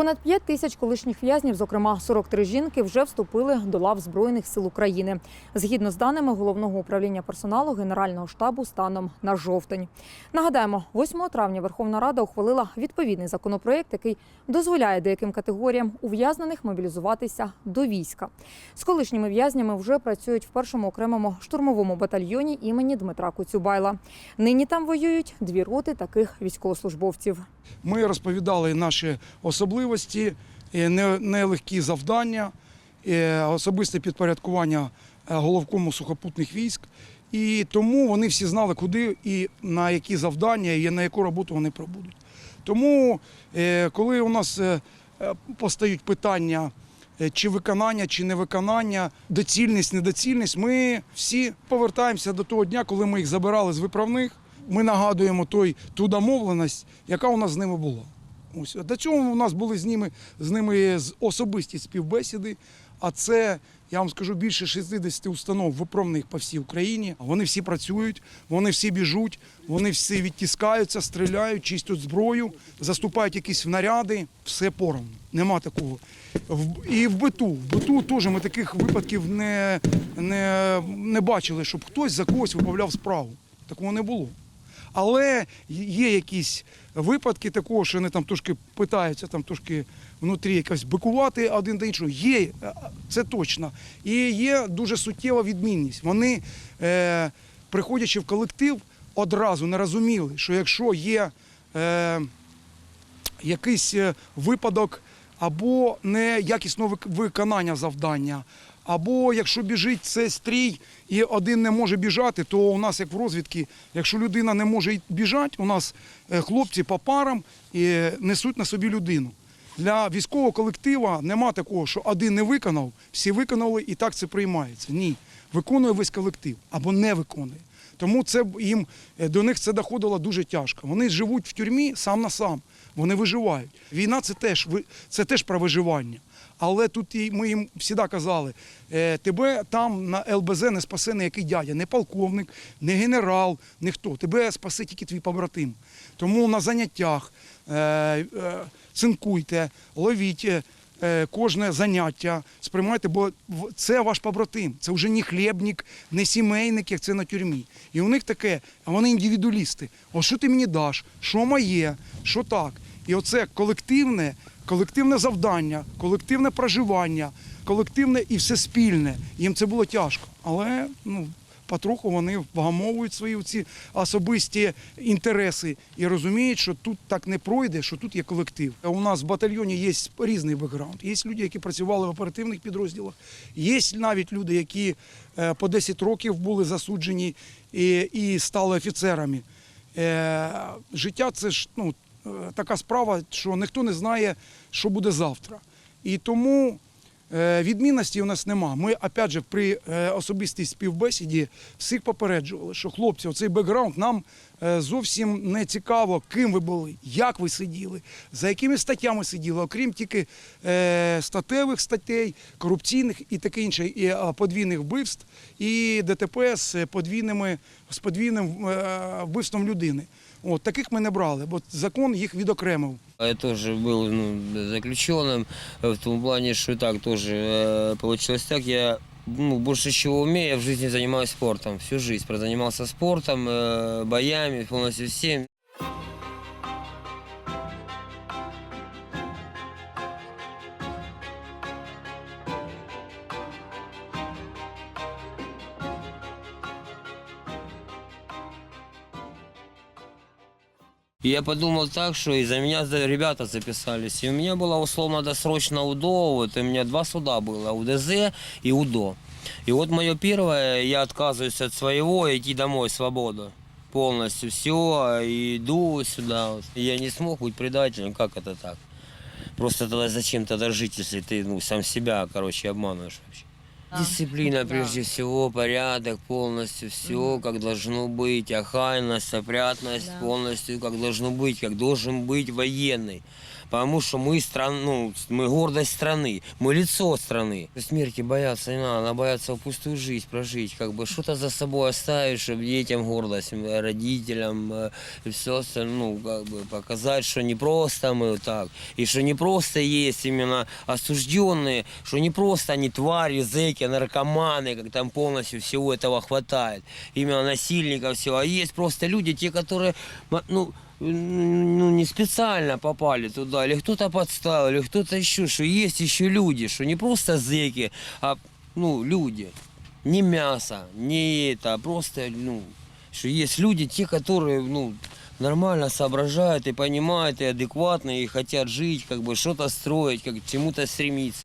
Понад 5 тисяч колишніх в'язнів, зокрема 43 жінки, вже вступили до лав Збройних сил України. Згідно з даними головного управління персоналу Генерального штабу станом на жовтень. Нагадаємо, 8 травня Верховна Рада ухвалила відповідний законопроект, який дозволяє деяким категоріям ув'язнених мобілізуватися до війська. З колишніми в'язнями вже працюють в першому окремому штурмовому батальйоні імені Дмитра Коцюбайла. Нині там воюють дві роти таких військовослужбовців. Ми розповідали наші особливості, е, не- нелегкі завдання, е, особисте підпорядкування е, головкому сухопутних військ. І тому вони всі знали, куди і на які завдання, і на яку роботу вони пробудуть. Тому, е, коли у нас е, е, постають питання, е, чи виконання, чи невиконання, доцільність, недоцільність, ми всі повертаємося до того дня, коли ми їх забирали з виправних. Ми нагадуємо той, ту домовленість, яка у нас з ними була. Ось до цього у нас були з ними з ними особисті співбесіди. А це я вам скажу більше 60 установ виправних по всій Україні. Вони всі працюють, вони всі біжуть, вони всі відтискаються, стріляють, чистять зброю, заступають якісь наряди. Все поровну. Нема такого. І в биту. В биту теж ми таких випадків не, не, не бачили, щоб хтось за когось виправляв справу. Такого не було. Але є якісь випадки такого, що вони там трошки питаються, там трошки внутрі якось бикувати один до іншого. Є, е, це точно. І є дуже суттєва відмінність. Вони, е, приходячи в колектив, одразу не розуміли, що якщо є е, якийсь е, випадок або неякісного вик- виконання завдання, або якщо біжить цей стрій і один не може біжати, то у нас, як в розвідці, якщо людина не може біжати, у нас е, хлопці по парам і несуть на собі людину. Для військового колектива нема такого, що один не виконав, всі виконали і так це приймається. Ні. Виконує весь колектив або не виконує. Тому це їм е, до них це доходило дуже тяжко. Вони живуть в тюрмі сам на сам, вони виживають. Війна це теж це теж про виживання. Але тут і ми їм завжди казали, е, тебе там на ЛБЗ не спасе ніякий дядя, не полковник, не генерал, ніхто. Тебе спасе тільки твій побратим. Тому на заняттях е, е, цинкуйте, ловіть. Кожне заняття сприймайте, бо це ваш побратим. Це вже не хлібник, не сімейник, як це на тюрмі. І у них таке, а вони індивідуалісти. О, що ти мені даш? Що моє? Що так? І оце колективне, колективне завдання, колективне проживання, колективне і все спільне. Їм це було тяжко. Але ну, потроху вони вгамовують свої ці особисті інтереси і розуміють, що тут так не пройде, що тут є колектив. У нас в батальйоні є різний бекграунд. Є люди, які працювали в оперативних підрозділах, є навіть люди, які е, по 10 років були засуджені і, і стали офіцерами. Е, Життя це ж ну, така справа, що ніхто не знає, що буде завтра. І тому Е, Відмінності у нас нема. Ми, опять же, при е, особистій співбесіді всіх попереджували, що хлопці, оцей бекграунд нам е, зовсім не цікаво, ким ви були, як ви сиділи, за якими статтями сиділи, окрім тільки е, статевих статей, корупційних і таке інше, і е, подвійних вбивств, і ДТП з подвійними з подвійним е, вбивством людини. От таких ми не брали, бо закон їх відокремив. Я тоже был ну, заключенным э, в том плане, что и так тоже э, получилось так. Я ну, больше чего умею, я в жизни занимаюсь спортом. Всю жизнь прозанимался спортом, э, боями, полностью всем. И я подумал так, что из-за меня ребята записались. И у меня было условно-досрочно УДО, вот у меня два суда было, УДЗ и УДО. И вот мое первое, я отказываюсь от своего, идти домой, свободу. Полностью все, иду сюда. И я не смог быть предателем, как это так? Просто тогда зачем тогда жить, если ты ну, сам себя, короче, обманываешь вообще? Дисциплина прежде всего, порядок полностью, все как должно быть, охайность, опрятность полностью как должно быть, как должен быть военный. Потому что мы, стран, ну, мы гордость страны, мы лицо страны. Смерти бояться не надо, надо бояться пустую жизнь прожить, как бы что-то за собой оставить, чтобы детям гордость, э, родителям э, и все остальное, ну, как бы показать, что не просто мы вот так, и что не просто есть именно осужденные, что не просто они твари, зэки, наркоманы, как там полностью всего этого хватает, именно насильников всего, а есть просто люди, те, которые, ну, ну, не специально попали туда, или кто-то подставил, или кто-то еще, что есть еще люди, что не просто зэки, а, ну, люди. Не мясо, не это, а просто, ну, что есть люди, те, которые, ну, нормально соображают и понимают, и адекватно, и хотят жить, как бы что-то строить, как к чему-то стремиться.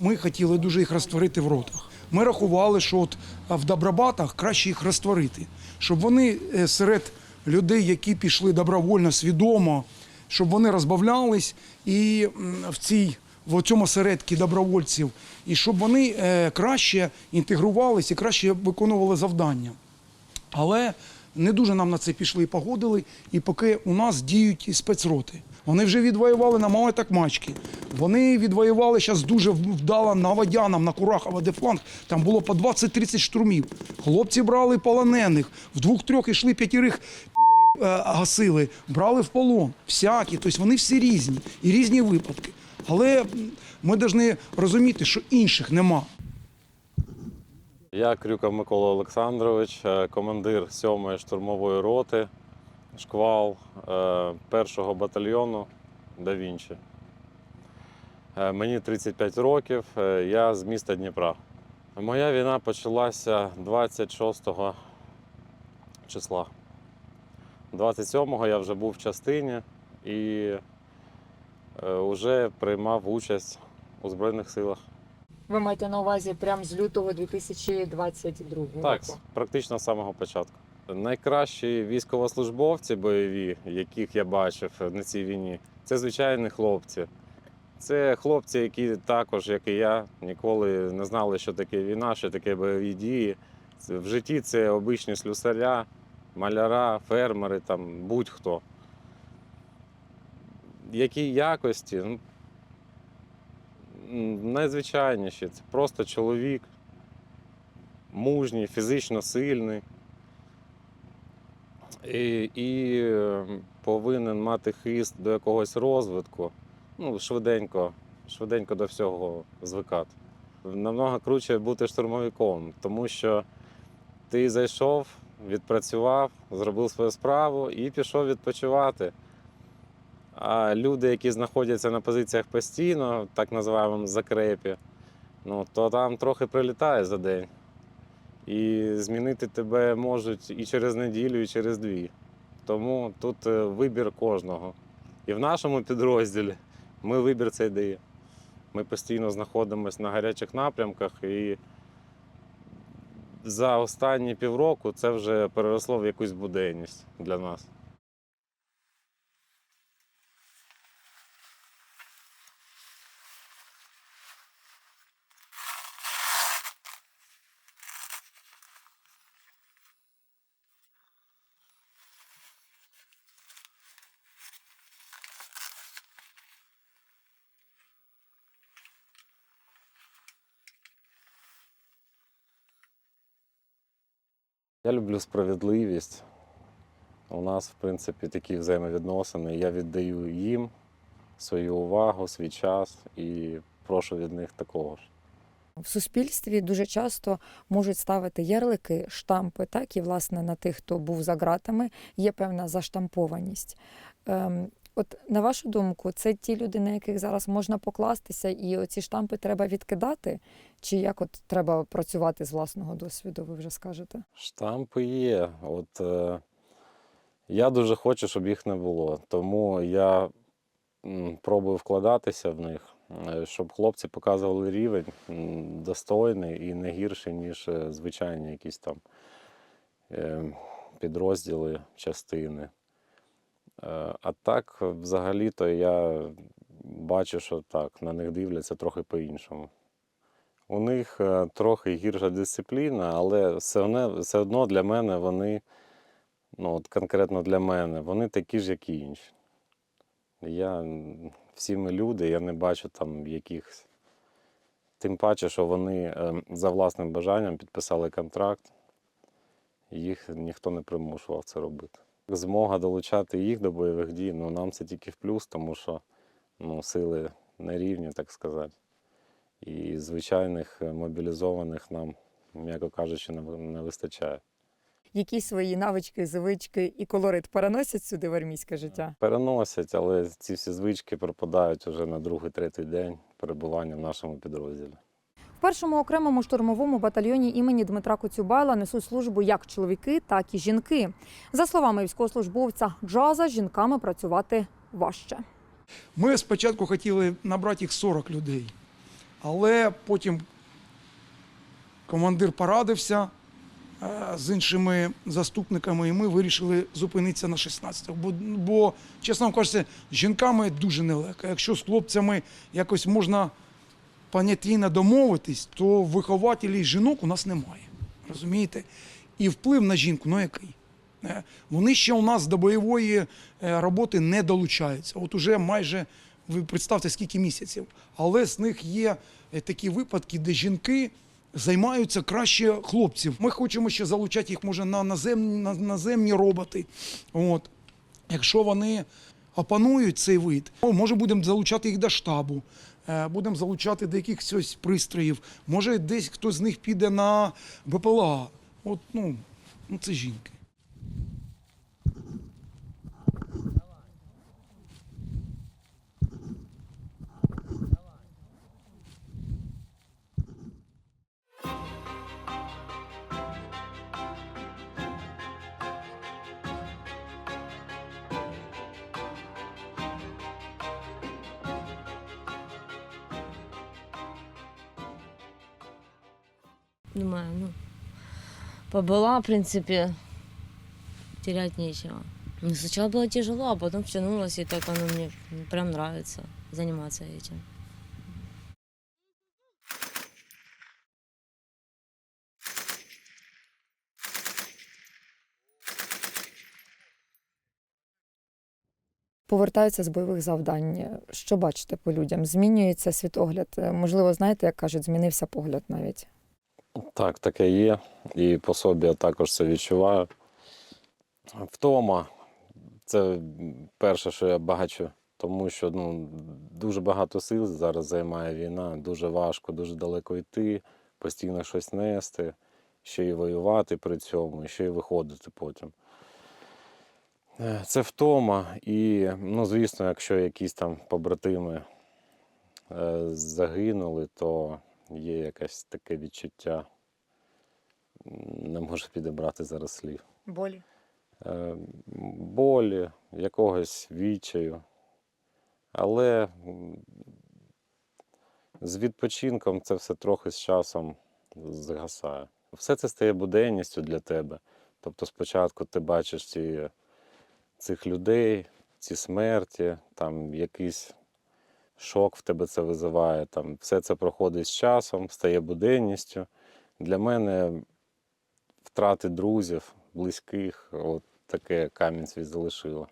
Ми хотіли дуже їх розтворити в ротах. Ми рахували, що от в Добробатах краще їх розтворити, щоб вони е, серед людей, які пішли добровольно, свідомо, щоб вони розбавлялись і в цій в цьому середкі добровольців, і щоб вони е, краще інтегрувалися і краще виконували завдання. Але не дуже нам на це пішли і погодили. І поки у нас діють спецроти. Вони вже відвоювали на мале такмачки. Вони відвоювали зараз дуже вдало на Водянам, на Курахова, де фланг. Там було по 20-30 штурмів. Хлопці брали полонених, в двох-трьох ішли п'ятірих е, гасили, брали в полон. Всякі. Тобто вони всі різні і різні випадки. Але ми повинні розуміти, що інших нема. Я Крюков Микола Олександрович, е, командир 7-ї штурмової роти, шквал е, 1-го батальйону Да Вінчі. Е, Мені 35 років, е, я з міста Дніпра. Моя війна почалася 26 числа. 27-го я вже був в частині і вже приймав участь у Збройних силах. Ви маєте на увазі прямо з лютого 2022 року? Так, практично з самого початку. Найкращі військовослужбовці бойові, яких я бачив на цій війні, це звичайні хлопці. Це хлопці, які також, як і я, ніколи не знали, що таке війна, що таке бойові дії. В житті це обичні слюсаря, маляра, фермери, там будь-хто. Які якості? Ну, найзвичайніші. Це просто чоловік, мужній, фізично сильний. І, і е, повинен мати хист до якогось розвитку. Ну, швиденько, швиденько до всього звикати. Намного круче бути штурмовиком, тому що ти зайшов, відпрацював, зробив свою справу і пішов відпочивати. А люди, які знаходяться на позиціях постійно, так називаємо закрепі, ну, то там трохи прилітає за день. І змінити тебе можуть і через неділю, і через дві. Тому тут е, вибір кожного. І в нашому підрозділі ми вибір цей дає. Ми постійно знаходимося на гарячих напрямках, і за останні півроку це вже переросло в якусь буденність для нас. Я люблю справедливість. У нас, в принципі, такі взаємовідносини. Я віддаю їм свою увагу, свій час і прошу від них такого ж. В суспільстві дуже часто можуть ставити ярлики, штампи, так і власне на тих, хто був за ґратами, є певна заштампованість. Ем, от на вашу думку, це ті люди, на яких зараз можна покластися, і оці штампи треба відкидати? Чи як от треба працювати з власного досвіду, ви вже скажете? Штампи є. От, е, я дуже хочу, щоб їх не було. Тому я пробую вкладатися в них, е, щоб хлопці показували рівень достойний і не гірший, ніж е, звичайні якісь там е, підрозділи, частини. Е, А так, взагалі-то я бачу, що так, на них дивляться трохи по-іншому. У них е, трохи гірша дисципліна, але все одно, все одно для мене вони, ну от конкретно для мене, вони такі ж, як і інші. Я, всі ми люди, я не бачу там якихось. Тим паче, що вони е, за власним бажанням підписали контракт, їх ніхто не примушував це робити. Змога долучати їх до бойових дій, ну нам це тільки в плюс, тому що ну, сили не рівні, так сказати. І звичайних е, мобілізованих нам, м'яко кажучи, не не вистачає. Які свої навички, звички і колорит переносять сюди в армійське життя? Переносять, але ці всі звички пропадають уже на другий-третій день перебування в нашому підрозділі. Першому окремому штурмовому батальйоні імені Дмитра Коцюбайла несуть службу як чоловіки, так і жінки. За словами військовослужбовця Джаза, жінками працювати важче. Ми спочатку хотіли набрати їх 40 людей, але потім командир порадився е, з іншими заступниками, і ми вирішили зупинитися на 16. Бо, бо чесно кажучи, з жінками дуже нелегко. Якщо з хлопцями якось можна понятійно домовитись, то вихователів жінок у нас немає. Розумієте? І вплив на жінку, ну який? Е, Вони ще у нас до бойової е, роботи не долучаються. От уже майже ви представте скільки місяців. Але з них є е, такі випадки, де жінки займаються краще хлопців. Ми хочемо ще залучати їх, може, на наземні, на наземні роботи. От. Якщо вони опанують цей вид, ну, може будемо залучати їх до штабу, е, будемо залучати до якихось пристроїв. Може, десь хтось з них піде на БПЛА. От, ну, ну це жінки. Думаю, ну, побыла, в принципе, терять нечего. Ну, сначала было тяжело, а потом втянулась, и так оно мне прям нравится заниматься этим. Повертаються з бойових завдань. Що бачите по людям? Змінюється світогляд. Е, Можливо, знаєте, як кажуть, змінився погляд навіть. Так, таке є. І по собі я також це відчуваю. Втома це перше, що я бачу, тому що ну, дуже багато сил зараз займає війна, дуже важко, дуже далеко йти, постійно щось нести, ще й воювати при цьому, ще й виходити потім. Е, Це втома. І, ну, звісно, якщо якісь там побратими е, загинули, то є якесь таке відчуття. Не можу підібрати зараз слів. Болі. Е, Болі, якогось відчаю. Але з відпочинком це все трохи з часом згасає. Все це стає буденністю для тебе. Тобто спочатку ти бачиш ці, цих людей, ці смерті, там якийсь шок в тебе це визиває. Там, все це проходить з часом, стає буденністю. Для мене втрати друзів, близьких, от таке камінь свій залишило.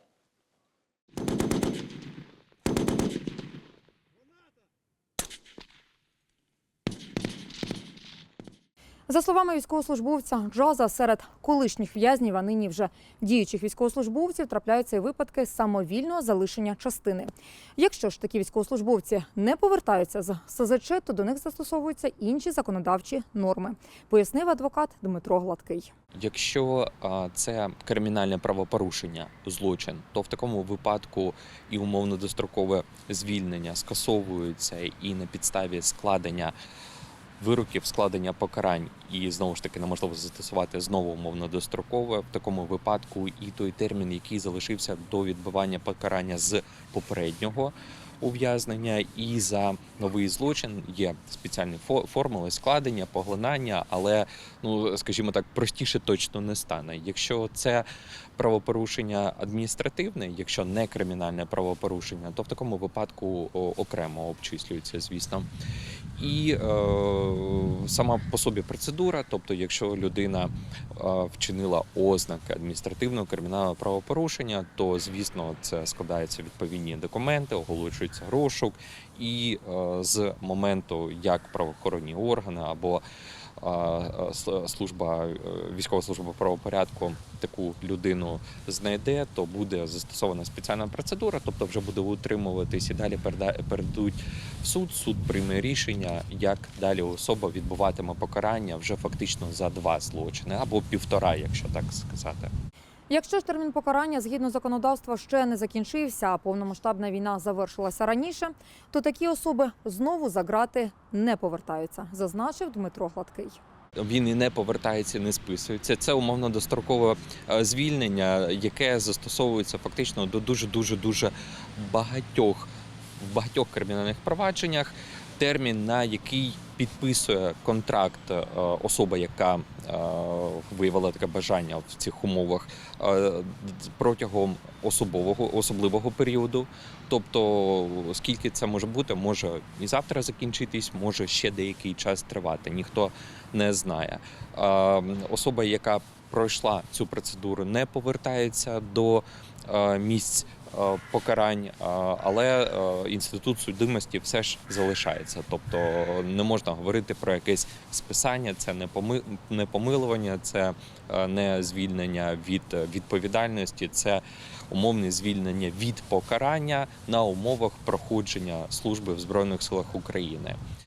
За словами військовослужбовця Джаза, серед колишніх в'язнів, а нині вже діючих військовослужбовців трапляються і випадки самовільного залишення частини. Якщо ж такі військовослужбовці не повертаються з СЗЧ, то до них застосовуються інші законодавчі норми, пояснив адвокат Дмитро Гладкий. Якщо це кримінальне правопорушення, злочин, то в такому випадку і умовно дострокове звільнення скасовується і на підставі складення вироків, складення покарань, і знову ж таки неможливо застосувати знову умовно дострокове в такому випадку і той термін, який залишився до відбування покарання з попереднього ув'язнення, і за новий злочин є спеціальні фо- формули складення, поглинання, але ну скажімо так, простіше точно не стане. Якщо це правопорушення адміністративне, якщо не кримінальне правопорушення, то в такому випадку окремо обчислюється, звісно. І е, сама по собі процедура, тобто, якщо людина е, вчинила ознаки адміністративного кримінального правопорушення, то звісно це складаються відповідні документи, оголошується розшук, і е, з моменту, як правоохоронні органи або служба е, військова служба правопорядку таку людину знайде, то буде застосована спеціальна процедура, тобто вже буде утримуватись і далі переда- передадуть в суд. Суд прийме рішення, як далі особа відбуватиме покарання вже фактично за два злочини або півтора, якщо так сказати. Якщо ж термін покарання згідно законодавства ще не закінчився, а повномасштабна війна завершилася раніше, то такі особи знову за грати не повертаються, зазначив Дмитро Гладкий. Він і не повертається, не списується. Це умовно дострокове е, звільнення, яке застосовується фактично до дуже дуже дуже багатьох в багатьох кримінальних провадженнях. Термін, на який підписує контракт е, особа, яка е, виявила таке бажання в цих умовах е, протягом особового особливого періоду. Тобто, скільки це може бути, може і завтра закінчитись, може ще деякий час тривати. Ніхто не знає. Особа, яка пройшла цю процедуру, не повертається до місць покарань, е, але е, інститут судимості все ж залишається. Тобто не можна говорити про якесь списання, це не поми- помилування, це е, не звільнення від е, відповідальності, це умовне звільнення від покарання на умовах проходження служби в Збройних силах України.